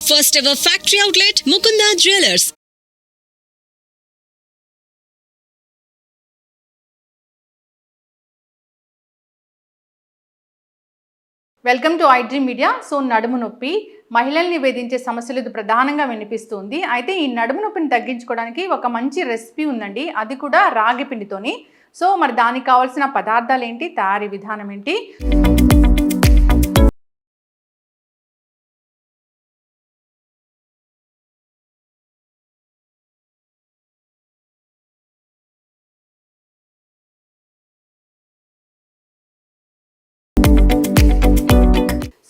First ever factory outlet Mukunda jewellers welcome to iDream media so నడుము నొప్పి మహిళల్ని వేధించే సమస్యలు ఇది ప్రధానంగా వినిపిస్తుంది. అయితే ఈ నడుము నొప్పిని తగ్గించుకోవడానికి ఒక మంచి రెసిపీ ఉందండి. అది కూడా రాగి పిండితోని. సో మరి దానికి కావాల్సిన పదార్థాలు ఏంటి తయారీ విధానం ఏంటి?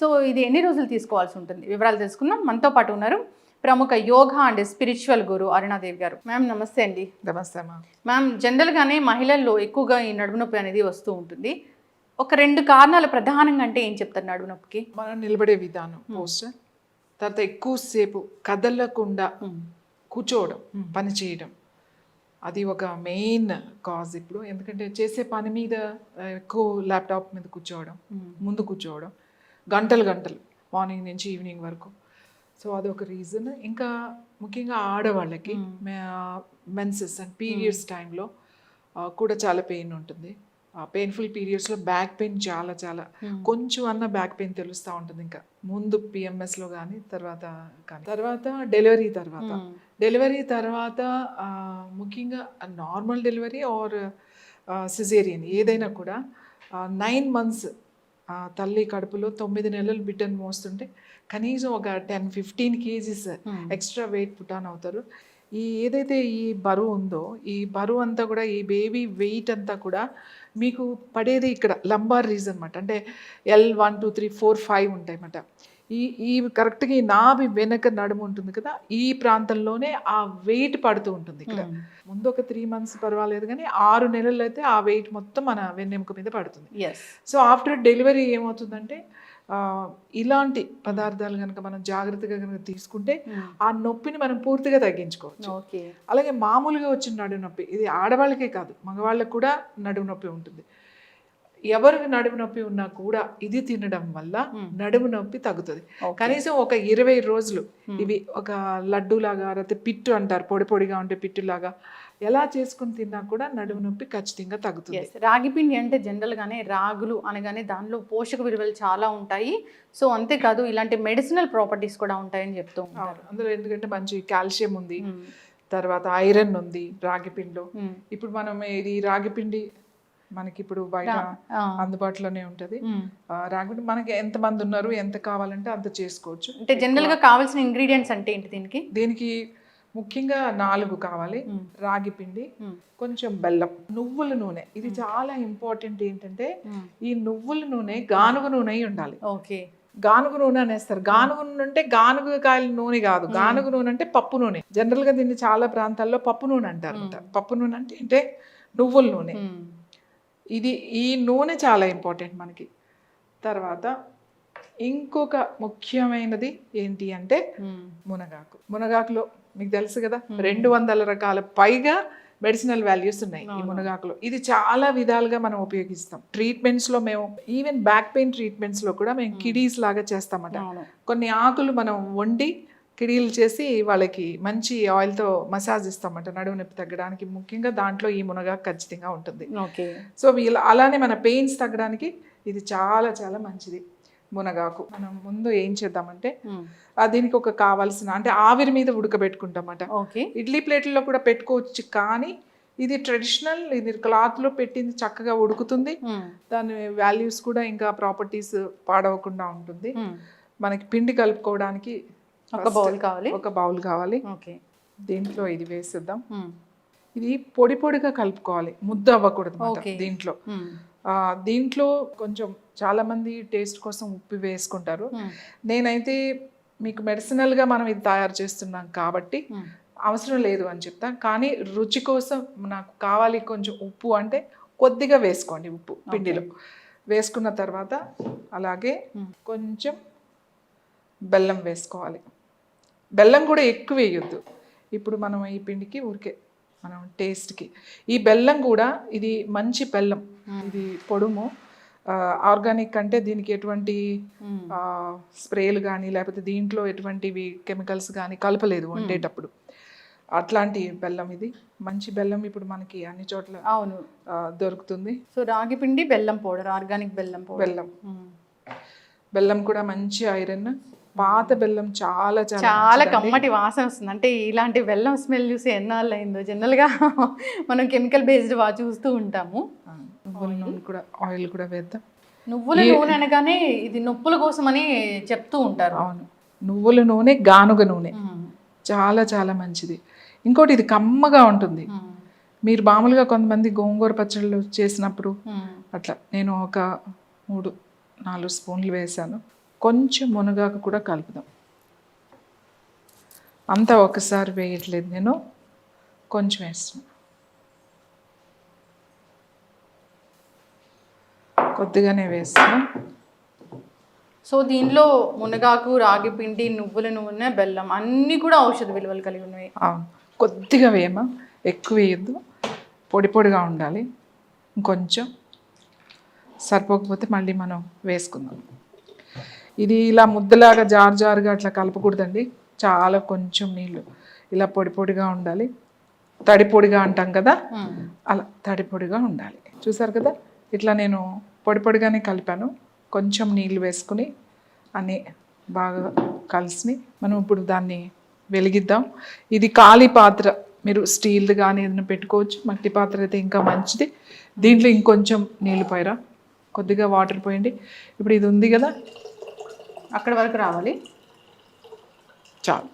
సో ఇది ఎన్ని రోజులు తీసుకోవాల్సి ఉంటుంది? వివరాలు తెలుసుకుందాం. మనతో పాటు ఉన్నారు ప్రముఖ yoga and spiritual guru Arunadevi garu. Ma'am నమస్తే అండి. నమస్తే అమ్మా మ్యామ్ జనరల్గానే మహిళల్లో ఎక్కువగా ఈ నడుము నొప్పి అనేది వస్తూ ఉంటుంది. ఒక రెండు కారణాలు ప్రధానంగా అంటే ఏం చెప్తారు నడుము నొప్పికి మనం నిలబడే విధానం పోస్టర్ తర్వాత ఎక్కువసేపు కదలకుండా కూర్చోవడం పని చేయడం. అది ఒక మెయిన్ కాజ్ ఇప్పుడు. ఎందుకంటే చేసే పని మీద ఎక్కువ ల్యాప్టాప్ మీద కూర్చోవడం ముందు కూర్చోవడం. గంటలు గంటలు మార్నింగ్ నుంచి ఈవినింగ్ వరకు. సో అది ఒక రీజన్. ఇంకా ముఖ్యంగా ఆడవాళ్ళకి మెన్సెస్ అండ్ పీరియడ్స్ టైంలో కూడా చాలా పెయిన్ ఉంటుంది. పెయిన్ఫుల్ పీరియడ్స్లో బ్యాక్ పెయిన్ చాలా చాలా కొంచెం అన్న బ్యాక్ పెయిన్ తెలుస్తూ ఉంటుంది ఇంకా. ముందు పిఎంఎస్లో కానీ తర్వాత కానీ. తర్వాత డెలివరీ తర్వాత. డెలివరీ తర్వాత ముఖ్యంగా నార్మల్ డెలివరీ ఆర్ సిజేరియన్ ఏదైనా కూడా నైన్ మంత్స్ తల్లి కడుపులో తొమ్మిది నెలలు బిడ్డను మోస్తుంటే కనీసం ఒక ten fifteen kgs extra weight put on అవుతారు. ఈ ఏదైతే ఈ బరువు ఉందో ఈ బరువు అంతా కూడా ఈ బేబీ వెయిట్ అంతా కూడా మీకు పడేది ఇక్కడ లంబార్ రీజన్ అనమాట అంటే L one two three four five ఉంటాయి అన్నమాట ఈ ఈ కరెక్ట్గా ఈ నాభి వెనక నడుము ఉంటుంది కదా ఈ ప్రాంతంలోనే ఆ వెయిట్ పడుతూ ఉంటుంది ఇక్కడ. ముందు ఒక త్రీ మంత్స్ పర్వాలేదు కానీ ఆరు నెలలు అయితే ఆ వెయిట్ మొత్తం మన వెన్నెముక మీద పడుతుంది. సో ఆఫ్టర్ డెలివరీ ఏమవుతుందంటే ఇలాంటి పదార్థాలు కనుక మనం జాగ్రత్తగా కనుక తీసుకుంటే ఆ నొప్పిని మనం పూర్తిగా తగ్గించుకోవచ్చు. ఓకే అలాగే మామూలుగా వచ్చిన నడుము నొప్పి ఇది ఆడవాళ్ళకే కాదు మగవాళ్ళకి కూడా నడుము నొప్పి ఉంటుంది. ఎవరికి నడుము నొప్పి ఉన్నా కూడా ఇది తినడం వల్ల నడుము నొప్పి తగ్గుతుంది. కనీసం ఒక ఇరవై రోజులు ఇవి ఒక లడ్డు లాగా లేకపోతే పిట్టు అంటారు పొడి పొడిగా ఉంటే పిట్టులాగా ఎలా చేసుకుని తిన్నా కూడా నడుము నొప్పి ఖచ్చితంగా తగ్గుతుంది. రాగి పిండి అంటే జనరల్గానే రాగులు అనగానే దానిలో పోషక విలువలు చాలా ఉంటాయి. సో అంతేకాదు ఇలాంటి మెడిసినల్ ప్రాపర్టీస్ కూడా ఉంటాయని చెప్తూ ఉంటారు. అందులో ఎందుకంటే మంచి కాల్షియం ఉంది. మ్మ్. తర్వాత ఐరన్ ఉంది రాగి పిండిలో. ఇప్పుడు మనం ఇది రాగి పిండి మనకి ఇప్పుడు బయట. అందుబాటులోనే ఉంటుంది. పిండి మనకి ఎంత మంది ఉన్నారు ఎంత కావాలంటే అంత చేసుకోవచ్చు. అంటే జనరల్గా కావాల్సిన ఇంగ్రీడియంట్స్ అంటే ఏంటి దీనికి? దీనికి ముఖ్యంగా నాలుగు కావాలి. రాగి పిండి. కొంచెం బెల్లం నువ్వుల నూనె. ఇది చాలా ఇంపార్టెంట్ ఏంటంటే. ఈ నువ్వుల నూనె గానుగ నూనె ఉండాలి. ఓకే. గానుగ నూనె అనేస్తారు. గానుగ నూనె అంటే గానుగ కాయల నూనె కాదు. గానుగ నూనె అంటే పప్పు నూనె. జనరల్గా దీన్ని చాలా ప్రాంతాల్లో పప్పు నూనె అంటారు పప్పు నూనె అంటే అంటే నువ్వుల నూనె. ఇది ఈ నూనె చాలా ఇంపార్టెంట్ మనకి. తర్వాత ఇంకొక ముఖ్యమైనది ఏంటి అంటే. మునగాకు. మునగాకులో మీకు తెలుసు కదా రెండు వందల రకాల పైగా మెడిసినల్ వాల్యూస్ ఉన్నాయి ఈ మునగాకులో. ఇది చాలా విధాలుగా మనం ఉపయోగిస్తాం. ట్రీట్మెంట్స్లో మేము ఈవెన్ బ్యాక్ పెయిన్ ట్రీట్మెంట్స్లో కూడా మేము కిడీస్ లాగా చేస్తామట. కొన్ని ఆకులు మనం వండి కిడీలు చేసి వాళ్ళకి మంచి ఆయిల్తో మసాజ్ ఇస్తామట నడుము నొప్పి తగ్గడానికి. ముఖ్యంగా దాంట్లో ఈ మునగాకు ఖచ్చితంగా ఉంటుంది. ఓకే. సో వీళ్ళ అలానే మన పెయిన్స్ తగ్గడానికి ఇది చాలా చాలా మంచిది మునగాకు. మనం ముందు ఏం చేద్దామంటే దీనికి ఒక కావాల్సిన అంటే ఆవిరి మీద ఉడకబెట్టుకుంటామట. ఓకే. ఇడ్లీ ప్లేట్లలో కూడా పెట్టుకోవచ్చు కానీ ఇది ట్రెడిషనల్ ఇది క్లాత్లో పెట్టింది చక్కగా ఉడుకుతుంది. దాని వాల్యూస్ కూడా ఇంకా ప్రాపర్టీస్ పాడవకుండా ఉంటుంది. మనకి పిండి కలుపుకోవడానికి ఒక బౌల్ కావాలి ఒక బౌల్ కావాలి ఓకే దీంట్లో ఇది వేసేద్దాం మ్మ్. ఇది పొడి పొడిగా కలుపుకోవాలి ముద్ద అవ్వకూడదు. దీంట్లో. ఆ, దీంట్లో కొంచెం చాలా మంది టేస్ట్ కోసం ఉప్పు వేసుకుంటారు మ్మ్. నేనైతే మీకు మెడిసినల్గా మనం ఇది తయారు చేస్తున్నాం కాబట్టి. అవసరం లేదు అని చెప్తా కానీ రుచి కోసం నాకు కావాలి కొంచెం ఉప్పు అంటే కొద్దిగా వేసుకోండి ఉప్పు పిండిలో వేసుకున్న తర్వాత అలాగే. కొంచెం బెల్లం వేసుకోవాలి బెల్లం కూడా ఎక్కువ వేయొద్దు. ఇప్పుడు మనం ఈ పిండికి ఊరికే మనం టేస్ట్కి. ఈ బెల్లం కూడా ఇది మంచి బెల్లం. ఇది పొడుము. ఆర్గానిక్ అంటే దీనికి ఎటువంటి స్ప్రేలు కానీ లేకపోతే దీంట్లో ఎటువంటివి కెమికల్స్ కానీ కలపలేదు వండేటప్పుడు. అట్లాంటి బెల్లం ఇది. మంచి బెల్లం ఇప్పుడు మనకి అన్ని చోట్ల అవును. దొరుకుతుంది. సో రాగి పిండి బెల్లం పౌడర్ ఆర్గానిక్ బెల్లం పౌడర్. బెల్లం. బెల్లం కూడా మంచి ఐరన్. పాత బెల్లం చాలా చాలా కమ్మటి వాసన వస్తుంది. అంటే ఇలాంటి బెల్లం స్మెల్ చూసి ఎన్నాళ్ళు అయిందో. జనరల్గా మనం కెమికల్ బేస్డ్ వా చూస్తూ ఉంటాము. ఆ, నువ్వుల నూనె కూడా ఆయిల్ కూడా వేద్దాం. నువ్వుల నూనె అనగానే ఇది నొప్పుల కోసమని చెప్తూ ఉంటారు. అవును. నువ్వుల నూనె గానుగ నూనె. చాలా చాలా మంచిది. ఇంకోటి ఇది కమ్మగా ఉంటుంది. మీరు మామూలుగా కొంతమంది గోంగూర పచ్చళ్ళు చేసినప్పుడు. అట్లా నేను ఒక మూడు నాలుగు స్పూన్లు వేసాను. కొంచెం మునగాకు కూడా కలుపుదాం. అంతా ఒకసారి వేయట్లేదు నేను కొంచెం వేస్తాను. కొద్దిగానే వేస్తాను. సో దీనిలో మునగాకు రాగి పిండి నువ్వుల నూనె బెల్లం అన్నీ కూడా ఔషధ విలువలు కలిగి ఉన్నాయి కొద్దిగా వేయమా? ఎక్కువ వేయద్దు. పొడి పొడిగా ఉండాలి. ఇంకొంచెం. సరిపోకపోతే మళ్ళీ మనం వేసుకుందాం. ఇది ఇలా ముద్దలాగా జారు జారుగా అట్లా కలపకూడదండి. చాలా కొంచెం నీళ్ళు. ఇలా పొడి పొడిగా ఉండాలి. తడి పొడిగా అంటాం కదా. అలా తడి పొడిగా ఉండాలి. చూసారు కదా? ఇట్లా నేను పొడి పొడిగానే కలిపాను. కొంచెం నీళ్ళు వేసుకుని అన్నీ బాగా కలిసి మనం ఇప్పుడు దాన్ని వెలిగిద్దాం. ఇది ఖాళీ పాత్ర. మీరు స్టీల్ది కానీ ఏదైనా పెట్టుకోవచ్చు. మట్టి పాత్ర అయితే ఇంకా మంచిది. దీంట్లో ఇంకొంచెం నీళ్ళు పోయరా? కొద్దిగా వాటర్ పోయండి. ఇప్పుడు ఇది ఉంది కదా? అక్కడ వరకు రావాలి. చాలు.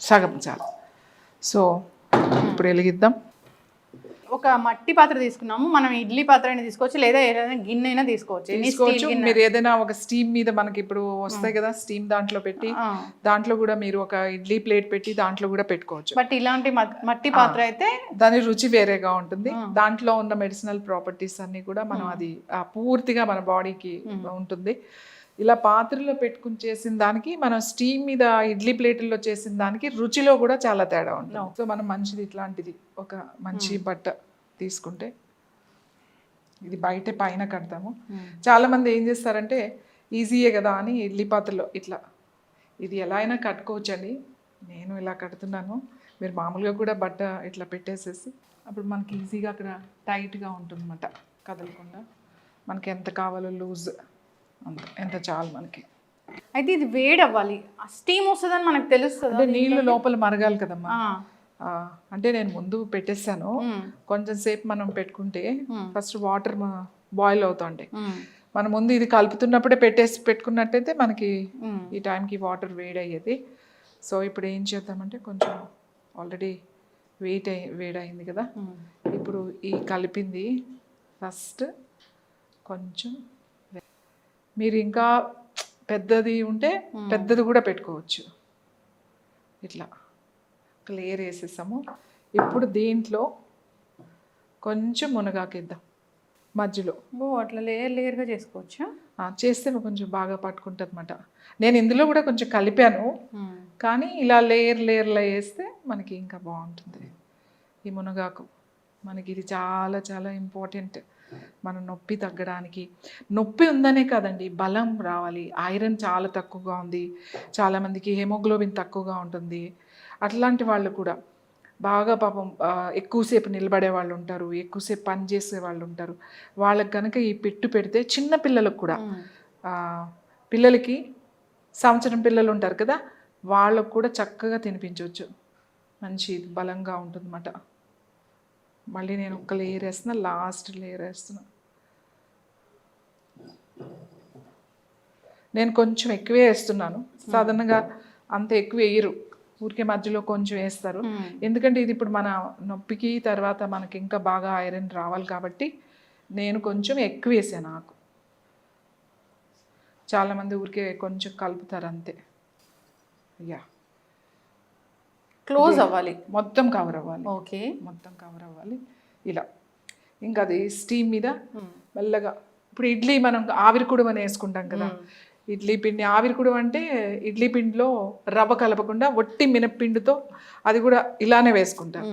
సగం చాలు. సో ఇప్పుడు వెలిగిద్దాం. ఒక మట్టి పాత్ర తీసుకున్నాము. మనం ఇడ్లీ పాత్ర అయినా తీసుకోవచ్చు లేదా ఏదైనా గిన్నె అయినా తీసుకోవచ్చు. తీసుకోవచ్చు మీరు ఏదైనా ఒక స్టీమ్ మీద మనకి ఇప్పుడు వస్తాయి కదా స్టీమ్ దాంట్లో పెట్టి. దాంట్లో కూడా మీరు ఒక ఇడ్లీ ప్లేట్ పెట్టి దాంట్లో కూడా పెట్టుకోవచ్చు. బట్ ఇలాంటి మట్- మట్టి పాత్ర అయితే దాని రుచి వేరేగా ఉంటుంది. దాంట్లో ఉన్న మెడిసినల్ ప్రాపర్టీస్ అన్ని కూడా మనం అది పూర్తిగా మన బాడీకి ఉంటుంది. ఇలా పాత్రలో పెట్టుకుని చేసిన దానికి మనం స్టీమ్ మీద ఇడ్లీ ప్లేట్లలో చేసిన దానికి రుచిలో కూడా చాలా తేడా ఉంటుంది. సో మనం మంచిది ఇట్లాంటిది. ఒక మంచి బట్ట తీసుకుంటే ఇది బయట పైన కడతాము. చాలా మంది ఏం చేస్తారంటే ఈజీయే కదా అని ఇడ్లీ పాత్రలో ఇట్లా ఇది ఎలా అయినా కట్టుకోవచ్చండి. నేను ఇలా కడుతున్నాను. మీరు మామూలుగా కూడా బట్ట ఇట్లా పెట్టేసేసి అప్పుడు మనకి ఈజీగా అక్కడ టైట్గా ఉంటుందన్నమాట కదలకుండా. మనకి ఎంత కావాలో లూజ్ అంత ఎంత చాలు మనకి. అయితే ఇది వేడి అవ్వాలి స్టీమ్ వస్తుందని మనకు తెలుస్తుంది? అంటే నీళ్ళు లోపల మరగాలి కదమ్మా. అంటే నేను ముందు పెట్టేశాను. కొంచెం సేపు మనం పెట్టుకుంటే ఫస్ట్ వాటర్ బాయిల్ అవుతుంటాయి. మనం ముందు ఇది కలుపుతున్నప్పుడే పెట్టేసి పెట్టుకున్నట్టయితే మనకి ఈ టైంకి వాటర్ వేడయ్యేది. సో ఇప్పుడు ఏం చేద్దామంటే కొంచెం ఆల్రెడీ వెయిట్ అయి వేడైంది కదా. ఇప్పుడు ఈ కలిపింది ఫస్ట్ కొంచెం మీరు ఇంకా పెద్దది ఉంటే పెద్దది కూడా పెట్టుకోవచ్చు. ఇట్లా క్లియర్ వేసేసాము ఇప్పుడు దీంట్లో కొంచెం మునగాకేద్దాం. మధ్యలో. ఓ అట్లా లేయర్ లేయర్గా చేసుకోవచ్చా? చేస్తే కొంచెం బాగా పట్టుకుంటుంది అనమాట నేను ఇందులో కూడా కొంచెం కలిపాను. కానీ ఇలా లేయర్ లేయర్లో వేస్తే మనకి ఇంకా బాగుంటుంది. ఈ మునగాకు. మనకి ఇది చాలా చాలా ఇంపార్టెంట్. మన నొప్పి తగ్గడానికి. నొప్పి ఉందనే కాదండి బలం రావాలి. ఐరన్ చాలా తక్కువగా ఉంది. చాలామందికి హెమోగ్లోబిన్ తక్కువగా ఉంటుంది. అట్లాంటి వాళ్ళు కూడా బాగా పాపం ఎక్కువసేపు నిలబడే వాళ్ళు ఉంటారు ఎక్కువసేపు పని చేసే వాళ్ళు ఉంటారు. వాళ్ళకి కనుక ఈ పెట్టు పెడితే చిన్న పిల్లలకు కూడా పిల్లలకి సంవత్సరం పిల్లలు ఉంటారు కదా వాళ్ళకు కూడా చక్కగా తినిపించవచ్చు. మంచి బలంగా ఉంటుందన్నమాట. మళ్ళీ నేను ఒక లేయర్ వేస్తున్నా లాస్ట్ లేయర్ వేస్తున్నా. నేను కొంచెం ఎక్కువే వేస్తున్నాను. సాధారణంగా అంత ఎక్కువ వేయరు. ఊరికే మధ్యలో కొంచెం వేస్తారు. ఎందుకంటే ఇది ఇప్పుడు మన నొప్పికి తర్వాత మనకి ఇంకా బాగా ఐరన్ రావాలి కాబట్టి నేను కొంచెం ఎక్కువ వేసాను ఆకు చాలామంది ఊరికే కొంచెం కలుపుతారు అంతే. యా. క్లోజ్ అవ్వాలి. మొత్తం కవర్ అవ్వాలి. ఓకే. మొత్తం కవర్ అవ్వాలి. ఇలా. ఇంకా అది స్టీమ్ మీద మెల్లగా. ఇప్పుడు ఇడ్లీ మనం ఆవిరి కుడుమ అని వేసుకుంటాం కదా. ఇడ్లీ పిండి ఆవిరి కుడుమ అంటే ఇడ్లీ పిండిలో రవ్వ కలపకుండా ఒట్టి మినప్పిండితో అది కూడా ఇలానే వేసుకుంటాం.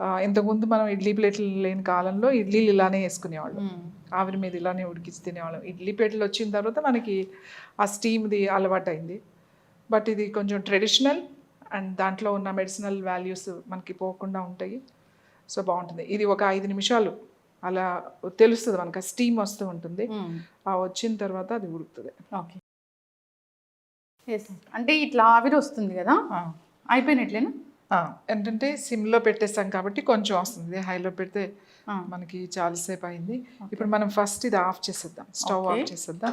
ఆ, ఇంతకుముందు మనం ఇడ్లీ ప్లేట్లు లేని కాలంలో ఇడ్లీలు ఇలానే వేసుకునేవాళ్ళం. ఆవిరి మీద ఇలానే ఉడికించి తినేవాళ్ళం ఇడ్లీ పెట్టెలు వచ్చిన తర్వాత మనకి ఆ స్టీమ్ది అలవాటైంది. బట్ ఇది కొంచెం ట్రెడిషనల్ అండ్ దాంట్లో ఉన్న మెడిసినల్ వాల్యూస్ మనకి పోకుండా ఉంటాయి. సో బాగుంటుంది. ఇది ఒక ఐదు నిమిషాలు అలా తెలుస్తుంది మనకి స్టీమ్ వస్తూ ఉంటుంది. ఆ వచ్చిన తర్వాత అది ఉడుకుతుంది. ఓకే. అంటే ఇట్లా ఆవిరి వస్తుంది కదా? అయిపోయినట్లేనా? ఏంటంటే సిమ్లో పెట్టేస్తాం కాబట్టి కొంచెం వస్తుంది. హైలో పెడితే. మనకి చాలాసేపు అయింది. ఇప్పుడు మనం ఫస్ట్ ఇది ఆఫ్ చేసేద్దాం. స్టవ్ ఆఫ్ చేసేద్దాం.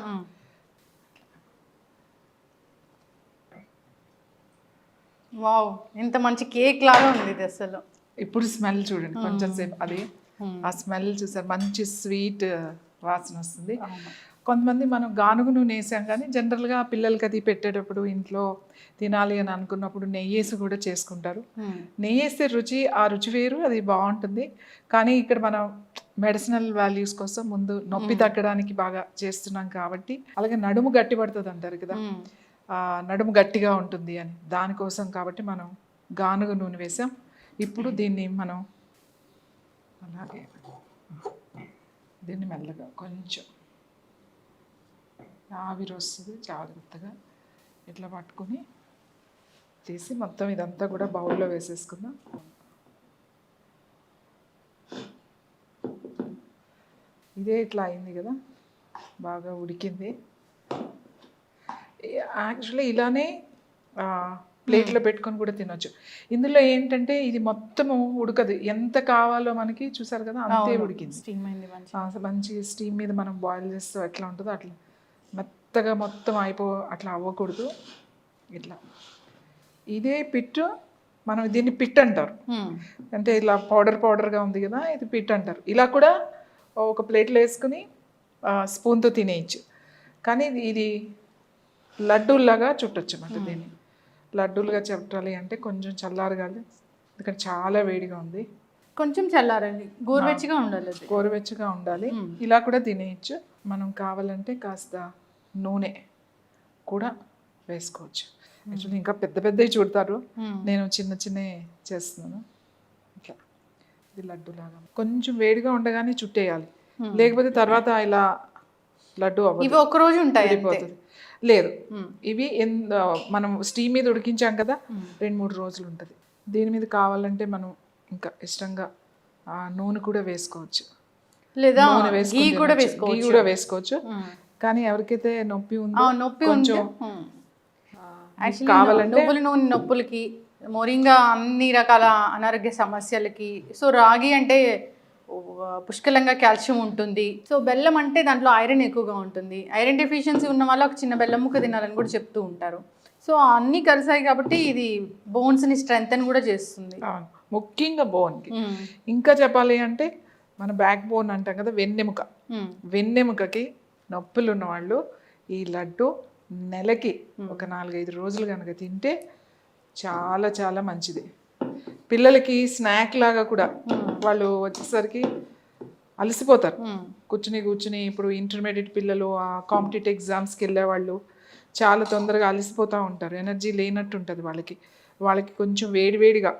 వావ్ ఎంత మంచి కేక్ లాగా ఉంది ఇది అసలు. ఇప్పుడు స్మెల్ చూడండి కొంచెం సేపు. అది ఆ స్మెల్ చూసారు మంచి స్వీట్ వాసన వస్తుంది. కొంతమంది మనం గానుగు నూనె వేసాం కానీ జనరల్గా పిల్లలకి అది పెట్టేటప్పుడు ఇంట్లో తినాలి అని అనుకున్నప్పుడు నెయ్యి వేసి కూడా చేసుకుంటారు. నెయ్యి వేస్తే రుచి ఆ రుచి వేరు అది బాగుంటుంది. కానీ ఇక్కడ మనం మెడిసినల్ వాల్యూస్ కోసం ముందు నొప్పి తగ్గడానికి బాగా చేస్తున్నాం కాబట్టి అలాగే నడుము గట్టి పడుతుంది అంటారు కదా. నడుము గట్టిగా ఉంటుంది అని. దానికోసం కాబట్టి మనం గానుగ నూనె వేసాం. ఇప్పుడు దీన్ని మనం అలాగే దీన్ని మెల్లగా కొంచెం ఆవిరి వస్తుంది జాగ్రత్తగా ఇట్లా పట్టుకొని తీసి మొత్తం ఇదంతా కూడా బౌల్లో వేసేసుకుందాం. ఇదే ఇట్లా అయింది కదా? బాగా ఉడికింది. యాక్చువల్లీ ఇలానే ప్లేట్లో పెట్టుకొని కూడా తినొచ్చు. ఇందులో ఏంటంటే ఇది మొత్తము ఉడకదు. ఎంత కావాలో మనకి చూసారు కదా అంతే ఉడికింది. స్టీమ్ అయింది మంచి స్టీమ్ మీద మనం బాయిల్ చేస్తే ఎట్లా ఉంటుందో అట్లా. మెత్తగా మొత్తం అయిపో అట్లా అవ్వకూడదు. ఇట్లా. ఇదే పిట్టు మనం దీన్ని పిట్ అంటారు. అంటే ఇలా పౌడర్ పౌడర్గా ఉంది కదా ఇది పిట్ అంటారు. ఇలా కూడా ఒక ప్లేట్లో వేసుకుని స్పూన్తో తినేయచ్చు. కానీ ఇది- ఇది లడ్డూలాగా చుట్టొచ్చు అన్నమాట దీన్ని. లడ్డూలుగా చుట్టాలి అంటే కొంచెం చల్లారగాలి. ఎందుకంటే చాలా వేడిగా ఉంది. కొంచెం చల్లారండి. గోరువెచ్చగా ఉండాలి గోరువెచ్చగా ఉండాలి. ఇలా కూడా తినేయచ్చు. మనం కావాలంటే కాస్త నూనె కూడా వేసుకోవచ్చు. యాక్చువల్లీ ఇంకా పెద్ద పెద్దవి చూడతారు. నేను చిన్న చిన్న చేస్తున్నాను. ఇట్లా. ఇది లడ్డు లాగా కొంచెం వేడిగా ఉండగానే చుట్టేయాలి. లేకపోతే తర్వాత ఇలా లడ్డు అవ్వదు. ఇవి ఒక రోజు ఉంటాయి లేదు. మ్మ్. ఇవి మనం స్టీమ్ మీద ఉడికించాం కదా రెండు మూడు రోజులు ఉంటుంది. దీని మీద కావాలంటే మనం ఇంకా ఇష్టంగా నూనె కూడా వేసుకోవచ్చు. లేదా ఘీ కూడా. వేసుకోవచ్చు ఘీ కూడా వేసుకోవచ్చు. మ్మ్. కానీ ఎవరికైతే నొప్పి ఉందో నొప్పి కొంచెం కావాలంటే నువ్వుల నూనె నొప్పులకి మోరింగా అన్ని రకాల అనారోగ్య సమస్యలకి సో రాగి అంటే పుష్కలంగా కాల్షియం ఉంటుంది. సో బెల్లం అంటే దాంట్లో ఐరన్ ఎక్కువగా ఉంటుంది. ఐరన్ డెఫిషియన్సీ ఉన్న వాళ్ళు ఒక చిన్న బెల్లం ముక్క తినాలని కూడా చెప్తూ ఉంటారు. సో అన్నీ కలిసాయి కాబట్టి ఇది బోన్స్ని స్ట్రెంగ్త్ కూడా చేస్తుంది. ముఖ్యంగా బోన్కి. ఇంకా చెప్పాలి అంటే మన బ్యాక్ బోన్ అంటాం కదా వెన్నెముక. వెన్నెముకకి నొప్పులు ఉన్నవాళ్ళు ఈ లడ్డు నెలకి ఒక నాలుగైదు రోజులు కనుక తింటే చాలా చాలా మంచిది. పిల్లలకి స్నాక్ లాగా కూడా వాళ్ళు వచ్చేసరికి అలసిపోతారు. కూర్చుని కూర్చుని ఇప్పుడు ఇంటర్మీడియట్ పిల్లలు ఆ కాంపిటేటివ్ ఎగ్జామ్స్కి వెళ్ళేవాళ్ళు చాలా తొందరగా అలసిపోతూ ఉంటారు. ఎనర్జీ లేనట్టు ఉంటుంది వాళ్ళకి. వాళ్ళకి కొంచెం వేడివేడిగా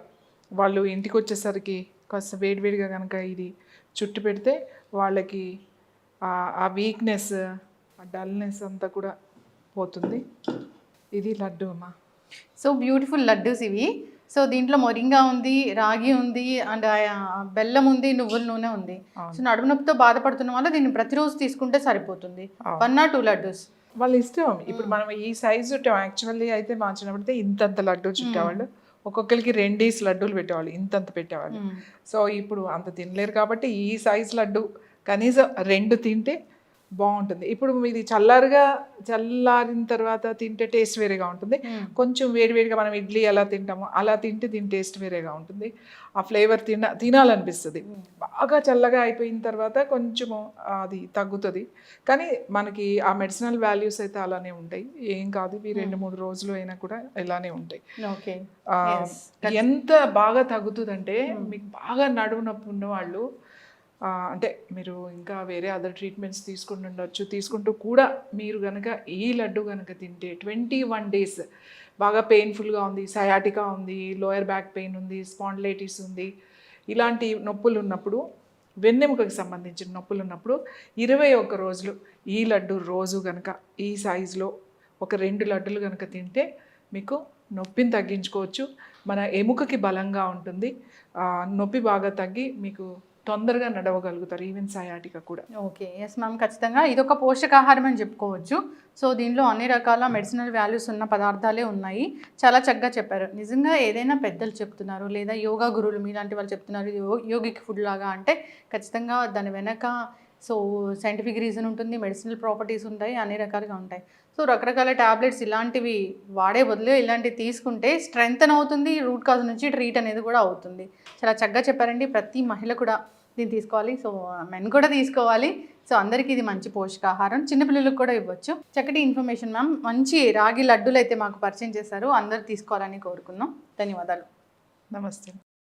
వాళ్ళు ఇంటికి వచ్చేసరికి కాస్త వేడివేడిగా కనుక ఇది చుట్టు పెడితే వాళ్ళకి ఆ వీక్నెస్ ఆ డల్నెస్ అంతా కూడా పోతుంది. ఇది లడ్డు అమ్మా. సో బ్యూటిఫుల్ లడ్డూస్ ఇవి. సో దీంట్లో మొరింగా ఉంది రాగి ఉంది అండ్ బెల్లం ఉంది నువ్వుల నూనె ఉంది. సో నడుము నొప్పితో బాధపడుతున్న వాళ్ళు దీన్ని ప్రతిరోజు తీసుకుంటే సరిపోతుంది. One or two laddoos. వాళ్ళ ఇష్టం. ఇప్పుడు మనం ఈ సైజు చుట్టాం. యాక్చువల్లీ అయితే మా చిన్నప్పుడైతే ఇంతంత లడ్డు చుట్టేవాళ్ళు. ఒక్కొక్కరికి రెండేసి లడ్డూలు పెట్టేవాళ్ళు. ఇంతంత పెట్టేవాళ్ళు. సో ఇప్పుడు అంత తినలేరు కాబట్టి ఈ సైజ్ లడ్డు కనీసం రెండు తింటే బాగుంటుంది. ఇప్పుడు ఇది చల్లారుగా చల్లారిన తర్వాత తింటే టేస్ట్ వేరేగా ఉంటుంది. కొంచెం వేడివేడిగా మనం ఇడ్లీ ఎలా తింటామో అలా తింటే దీని టేస్ట్ వేరేగా ఉంటుంది. ఆ ఫ్లేవర్ తిన తినాలనిపిస్తుంది. బాగా చల్లగా అయిపోయిన తర్వాత కొంచెము అది తగ్గుతుంది. కానీ మనకి ఆ మెడిసినల్ వాల్యూస్ అయితే అలానే ఉంటాయి. ఏం కాదు ఇవి రెండు మూడు రోజులు అయినా కూడా ఇలానే ఉంటాయి. ఎంత బాగా తగ్గుతుందంటే మీకు బాగా నడుము నొప్పి ఉన్నవాళ్ళు ఆ, అంటే మీరు ఇంకా వేరే అదర్ ట్రీట్మెంట్స్ తీసుకుంటూ ఉండొచ్చు. తీసుకుంటూ కూడా మీరు కనుక ఈ లడ్డు కనుక తింటే ట్వంటీ వన్ డేస్ బాగా పెయిన్ఫుల్గా ఉంది సయాటికా ఉంది లోయర్ బ్యాక్ పెయిన్ ఉంది స్పాండ్లైటిస్ ఉంది. ఇలాంటి నొప్పులు ఉన్నప్పుడు వెన్నెముకకి సంబంధించిన నొప్పులు ఉన్నప్పుడు ఇరవై ఒక్క రోజులు ఈ లడ్డు రోజు కనుక ఈ సైజులో ఒక రెండు లడ్డులు కనుక తింటే మీకు నొప్పిని తగ్గించుకోవచ్చు. మన ఎముకకి బలంగా ఉంటుంది. నొప్పి బాగా తగ్గి మీకు తొందరగా నడవగలుగుతారు ఈవెన్ సయాటిక కూడా. ఓకే ఎస్ మ్యామ్ ఖచ్చితంగా. ఇది ఒక పోషకాహారం అని చెప్పుకోవచ్చు. సో దీనిలో అన్ని రకాల మెడిసినల్ వాల్యూస్ ఉన్న పదార్థాలే ఉన్నాయి. చాలా చక్కగా చెప్పారు. నిజంగా ఏదైనా పెద్దలు చెప్తున్నారు లేదా యోగా గురువులు మీలాంటి వాళ్ళు చెప్తున్నారు యో- యోగిక్ ఫుడ్ లాగా అంటే ఖచ్చితంగా దాని వెనక సో సైంటిఫిక్ రీజన్ ఉంటుంది మెడిసినల్ ప్రాపర్టీస్ ఉంటాయి అన్ని రకాలుగా ఉంటాయి. సో రకరకాల టాబ్లెట్స్ ఇలాంటివి వాడే బదులు ఇలాంటివి తీసుకుంటే స్ట్రెంగ్తన్ అవుతుంది రూట్ కాజ్ నుంచి ట్రీట్ అనేది కూడా అవుతుంది. చాలా చక్కగా చెప్పారండి. ప్రతి మహిళ కూడా దీన్ని తీసుకోవాలి. సో మెన్ కూడా తీసుకోవాలి. సో అందరికీ ఇది మంచి పోషకాహారం. చిన్నపిల్లలకు కూడా ఇవ్వచ్చు. చక్కటి ఇన్ఫర్మేషన్ మ్యామ్. మంచి రాగి లడ్డూలు అయితే మాకు పరిచయం చేశారు. అందరు తీసుకోవాలని కోరుకున్నాం. ధన్యవాదాలు. నమస్తే.